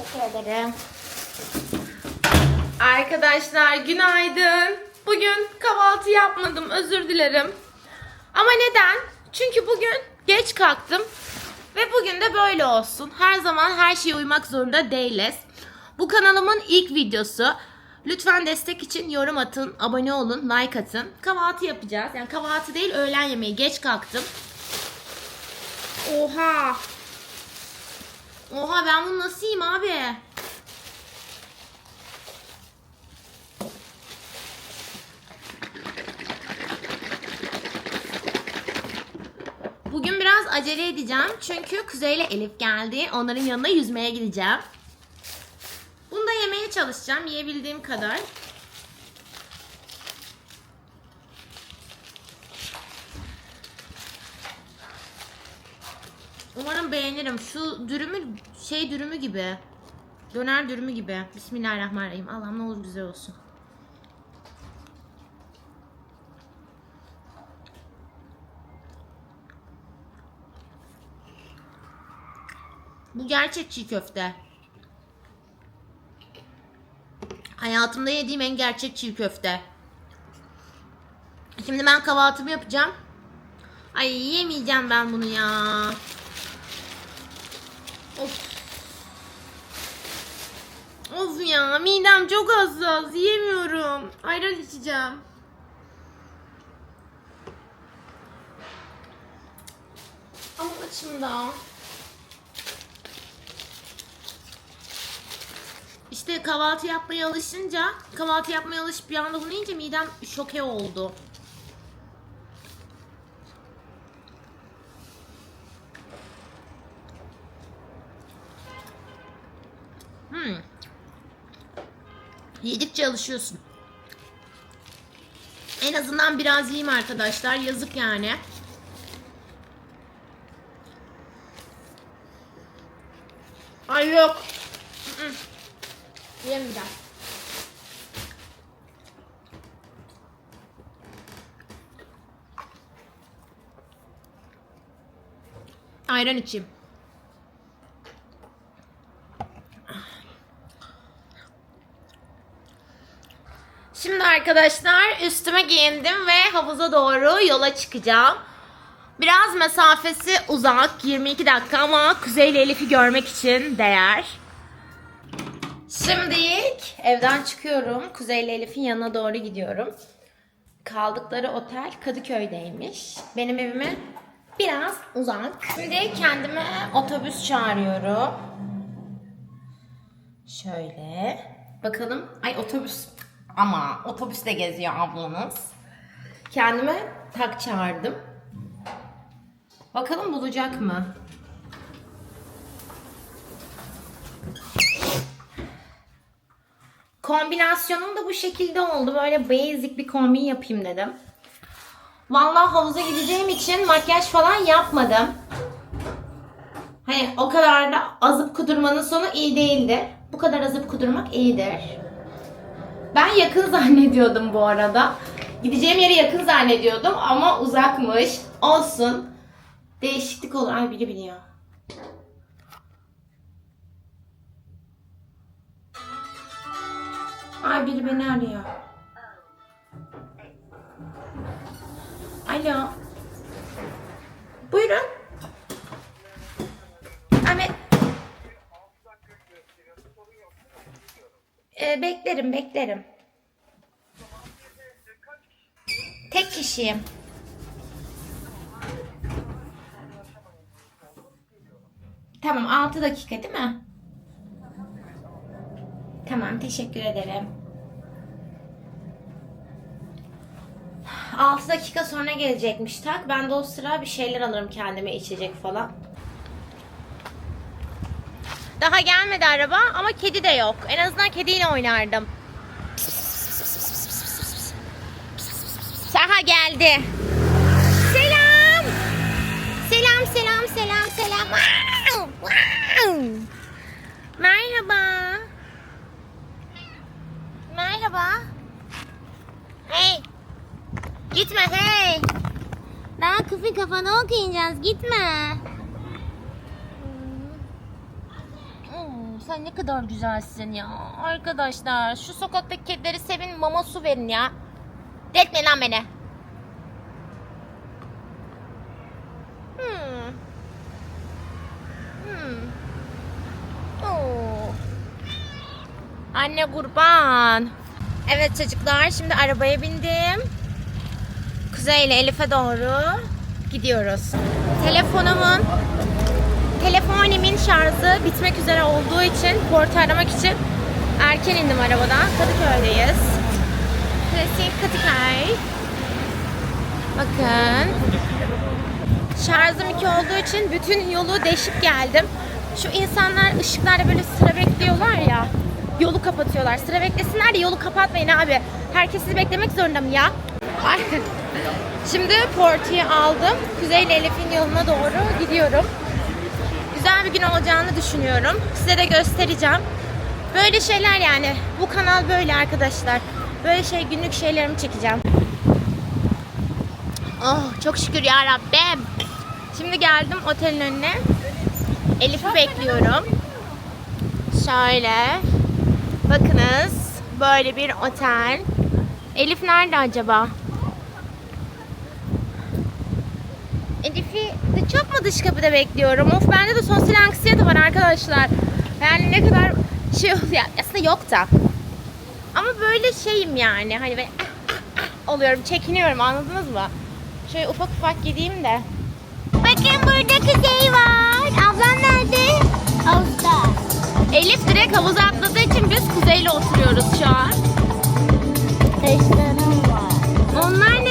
Teşekkür ederim. Arkadaşlar günaydın. Bugün kahvaltı yapmadım özür dilerim. Ama neden? Çünkü bugün geç kalktım. Ve bugün de böyle olsun. Her zaman her şeye uymak zorunda değiliz. Bu kanalımın ilk videosu. Lütfen destek için yorum atın, abone olun, like atın. Kahvaltı yapacağız. Yani kahvaltı değil öğlen yemeği. Geç kalktım. Oha. Oha ben bunu nasıl yiyeyim abi? Bugün biraz acele edeceğim çünkü Kuzey ile Elif geldi. Onların yanına yüzmeye gideceğim. Bunu da yemeye çalışacağım yiyebildiğim kadar. Umarım beğenirim. Şu dürümü şey dürümü gibi. Döner dürümü gibi. Bismillahirrahmanirrahim. Allah'ım ne olur güzel olsun. Bu gerçek çiğ köfte. Hayatımda yediğim en gerçek çiğ köfte. Şimdi ben kahvaltımı yapacağım. Ay yemeyeceğim ben bunu ya. Of. Of ya midem çok hassas yiyemiyorum. Ayran içeceğim. Ama açım da. İşte kahvaltı yapmaya alışınca, kahvaltı yapmaya alışıp bir anda bunu yiyince midem şoke oldu. Hmm. Yedikçe alışıyorsun. En azından biraz yiyeyim arkadaşlar. Yazık yani. Ay yok. Yemeyeceğim. Ayran içeyim. Şimdi arkadaşlar üstüme giyindim ve havuza doğru yola çıkacağım. Biraz mesafesi uzak 22 dakika ama Kuzey Elif'i görmek için değer. Şimdi evden çıkıyorum. Kuzey Elif'in yanına doğru gidiyorum. Kaldıkları otel Kadıköy'deymiş. Benim evime biraz uzak. Şimdi kendime otobüs çağırıyorum. Şöyle. Bakalım. Ay otobüs. Ama otobüste geziyor ablanız. Kendime tak çağırdım. Bakalım bulacak mı? Kombinasyonum da bu şekilde oldu. Böyle basic bir kombin yapayım dedim. Vallahi havuza gideceğim için makyaj falan yapmadım. Hani o kadar da azıp kudurmanın sonu iyi değildir. Bu kadar azıp kudurmak iyidir. Ben yakın zannediyordum bu arada. Gideceğim yeri yakın zannediyordum ama uzakmış. Olsun. Değişiklik olur. Ay biri biliyor. Ay biri beni arıyor. Alo. Buyurun. Evet. Ee, beklerim, beklerim. Tek kişiyim. Tamam, 6 dakika değil mi? Tamam, teşekkür ederim. 6 dakika sonra gelecekmiş tak. Ben de o sıra bir şeyler alırım kendime içecek falan. Daha gelmedi araba ama kedi de yok. En azından kediyle oynardım. Saha geldi. Selam. Selam selam selam selam. Merhaba. Merhaba. Hey. Gitme hey. Daha kızın kafanı okuyacağız. Gitme. Sen ne kadar güzelsin ya. Arkadaşlar şu sokaktaki kedileri sevin mama su verin ya. Deltme lan beni. Hmm. Hmm. Anne kurban. Evet çocuklar şimdi arabaya bindim. Kuzey ile Elif'e doğru gidiyoruz. Telefonumun telefonimin şarjı bitmek üzere olduğu için portu aramak için erken indim arabadan. Kadıköy'deyiz. Klasik Kadıköy. Bakın. Şarjım 2 olduğu için bütün yolu deşip geldim. Şu insanlar ışıklarda böyle sıra bekliyorlar ya. Yolu kapatıyorlar. Sıra beklesinler de yolu kapatmayın abi. Herkes sizi beklemek zorunda mı ya? Şimdi Porti'yi aldım. Kuzey ile Elif'in yoluna doğru gidiyorum. Güzel bir gün olacağını düşünüyorum. Size de göstereceğim. Böyle şeyler yani. Bu kanal böyle arkadaşlar. Böyle şey günlük şeylerimi çekeceğim. Oh çok şükür ya Rabbim. Şimdi geldim otelin önüne. Elif'i bekliyorum. Şöyle. Bakınız. Böyle bir otel. Elif nerede acaba? Elif'i de çok mu dış kapıda bekliyorum? Of bende de sosyal anksiyete var arkadaşlar. Yani ne kadar şey ya aslında yok da. Ama böyle şeyim yani hani ah, ah, ah oluyorum, çekiniyorum anladınız mı? Şöyle ufak ufak gideyim de. Bakın burada kuzey var. Ablam nerede? Havuzda. Elif direkt havuza atladığı için biz kuzeyle oturuyoruz şu an. Taşlarım var. Onlar ne?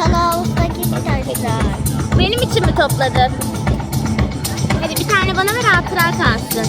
Kapalı havuzdaki taşlar. Benim için mi topladın? Hadi bir tane bana ver hatıra kalsın.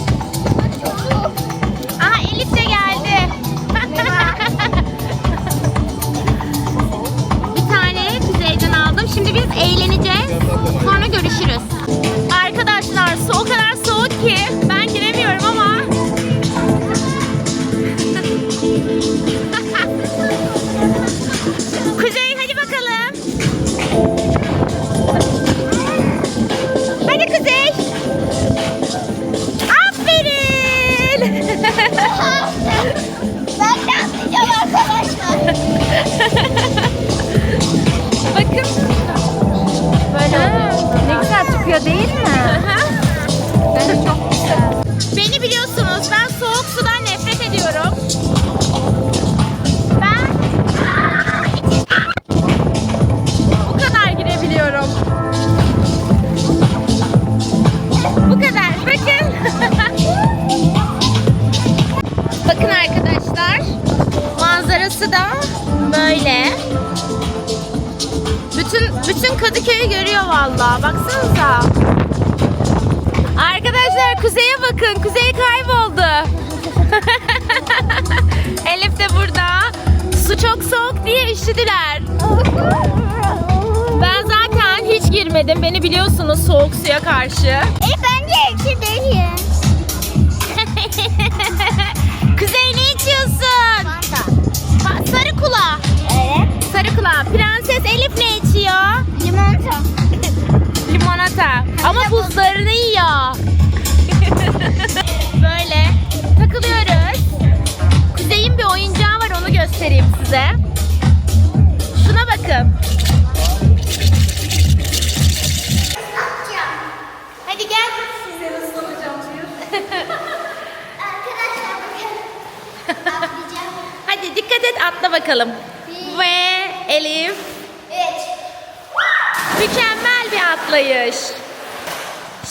Girmedim. Beni biliyorsunuz soğuk suya karşı. E bence değil. Kuzey ne içiyorsun? Fanta. Sarı kula. Evet. Sarı kula. Prenses Elif ne içiyor? Limonata. Limonata. Ama buzlarını yiyor. Böyle takılıyoruz. Kuzey'in bir oyuncağı var onu göstereyim size. Bakalım. Ve Elif Üç. mükemmel bir atlayış.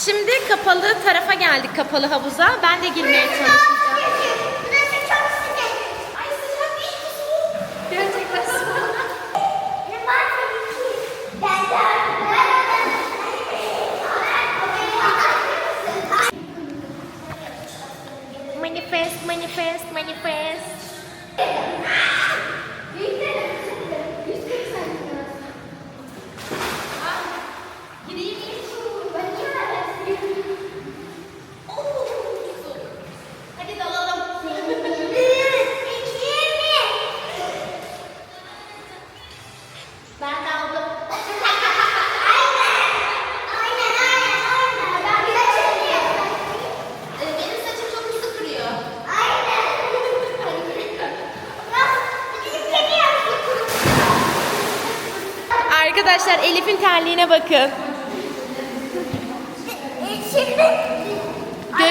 Şimdi kapalı tarafa geldik kapalı havuza. Ben de girmeye çalışacağım. Burası çok sıcak. Ay sıcak değil mi soğuk? Gerçekten soğuk. Ne var tabii ki. Ben de Manifest, manifest, manifest. Hadi Arkadaşlar Elif'in terliğine bakın. Şimdi. Attım.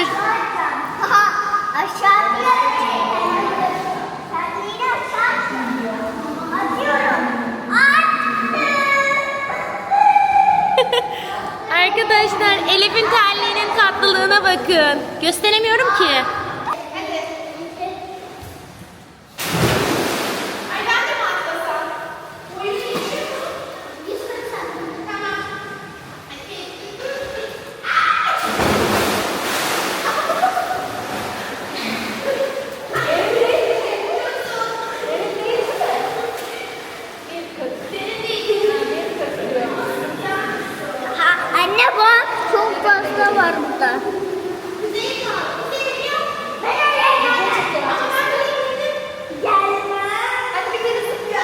Arkadaşlar Elif'in terliğinin tatlılığına bakın. Gösteremiyorum ki. Ha, anne bak çok fazla var burada. Hadi bir kere zıpla.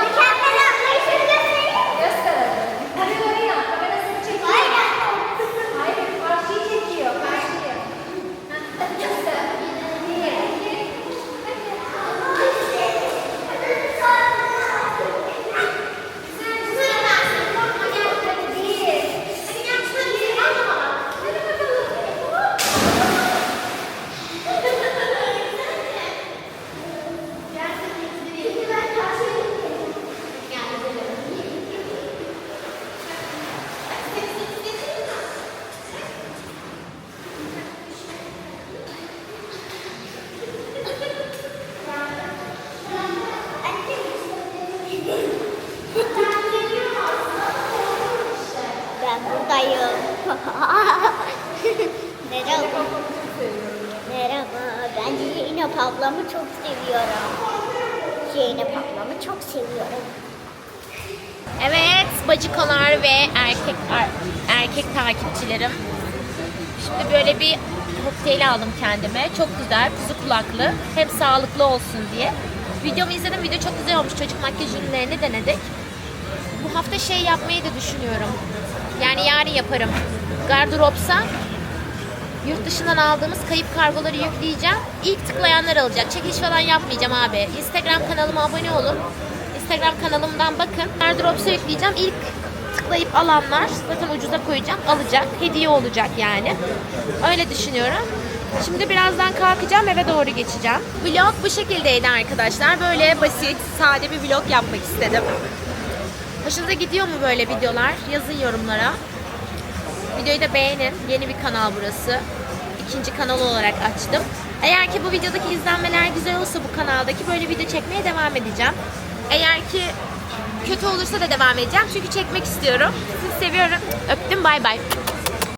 Mükemmel anlayışını göstereyim. Göster hadi. Kameraları yap. Kamerasını çekiyor. Hayır. Hayır. Karşıyı çekiyor. Karşıyı. Hadi göster. Bir, iki, Ben buradayım. Merhaba. Merhaba. Ben Zeynep ablamı çok seviyorum. Zeynep ablamı çok seviyorum. Evet bacıkolar ve erkek erkek takipçilerim. Şimdi böyle bir kokteyl aldım kendime. Çok güzel, kuzu kulaklı. Hem sağlıklı olsun diye. Videomu izledim. Video çok güzel olmuş. Çocuk makyaj ürünlerini denedik. Bu hafta şey yapmayı da düşünüyorum. Yani yarın yaparım. Gardıropsa yurt dışından aldığımız kayıp kargoları yükleyeceğim. İlk tıklayanlar alacak. Çekiliş falan yapmayacağım abi. Instagram kanalıma abone olun. Instagram kanalımdan bakın. Gardıropsa yükleyeceğim. İlk tıklayıp alanlar zaten ucuza koyacağım. Alacak. Hediye olacak yani. Öyle düşünüyorum. Şimdi birazdan kalkacağım eve doğru geçeceğim. Vlog bu şekildeydi arkadaşlar. Böyle basit, sade bir vlog yapmak istedim. Hoşunuza gidiyor mu böyle videolar? Yazın yorumlara. Videoyu da beğenin. Yeni bir kanal burası. İkinci kanal olarak açtım. Eğer ki bu videodaki izlenmeler güzel olsa bu kanaldaki böyle video çekmeye devam edeceğim. Eğer ki kötü olursa da devam edeceğim. Çünkü çekmek istiyorum. Sizi seviyorum. Öptüm. Bay bay.